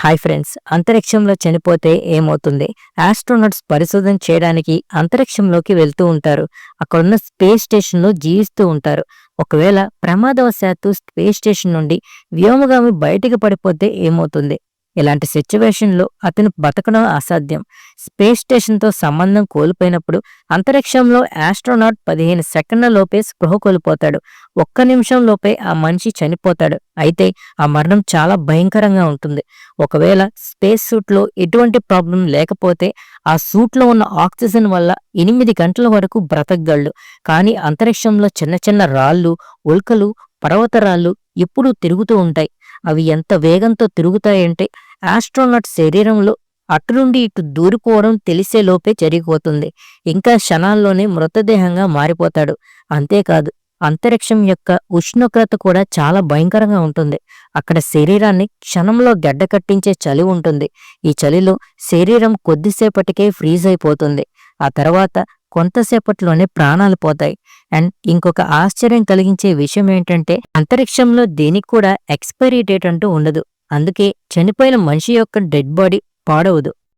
Hi friends అంతరిక్షంలో చనిపోతే ఏమవుతుంది? ఆస్ట్రోనట్స్ పరిశోధన చేయడానికి అంతరిక్షంలోకి వెళ్తూ ఉంటారు. అక్కడున్న స్పేస్ స్టేషన్లో జీవిస్తూ ఉంటారు. ఒకవేళ ప్రమాదవశాత్తు స్పేస్ స్టేషన్ నుండి వ్యోమగామి బయటికి పడిపోతే ఏమవుతుంది? ఇలాంటి సిచ్యువేషన్లో అతను బతకడం అసాధ్యం. స్పేస్ స్టేషన్తో సంబంధం కోల్పోయినప్పుడు అంతరిక్షంలో ఆస్ట్రోనాట్ పదిహేను సెకండ్ల లోపే స్పృహ కోల్పోతాడు. ఒక్క నిమిషం లోపే ఆ మనిషి చనిపోతాడు. అయితే ఆ మరణం చాలా భయంకరంగా ఉంటుంది. ఒకవేళ స్పేస్ సూట్లో ఎటువంటి ప్రాబ్లం లేకపోతే ఆ సూట్లో ఉన్న ఆక్సిజన్ వల్ల ఎనిమిది గంటల వరకు బ్రతకగలడు. కానీ అంతరిక్షంలో చిన్న చిన్న రాళ్ళు ఉల్కలు పర్వతరాళ్ళు ఎప్పుడూ తిరుగుతూ ఉంటాయి. అవి ఎంత వేగంతో తిరుగుతాయంటే ఆస్ట్రోనట్ శరీరంలో అటు నుండి ఇటు దూరిపోవడం తెలిసేలోపే జరిగిపోతుంది. ఇంకా క్షణాల్లోనే మృతదేహంగా మారిపోతాడు. అంతేకాదు అంతరిక్షం యొక్క ఉష్ణోగ్రత కూడా చాలా భయంకరంగా ఉంటుంది. అక్కడ శరీరాన్ని క్షణంలో గడ్డ కట్టించే చలి ఉంటుంది. ఈ చలిలో శరీరం కొద్దిసేపటికే ఫ్రీజ్ అయిపోతుంది. ఆ తర్వాత కొంతసేపట్లోనే ప్రాణాలు పోతాయి. అండ్ ఇంకొక ఆశ్చర్యం కలిగించే విషయం ఏంటంటే అంతరిక్షంలో దేనికి కూడా ఎక్స్పైరీ డేట్ అంటూ ఉండదు. అందుకే చనిపోయిన మనిషి యొక్క డెడ్ బాడీ పాడవదు.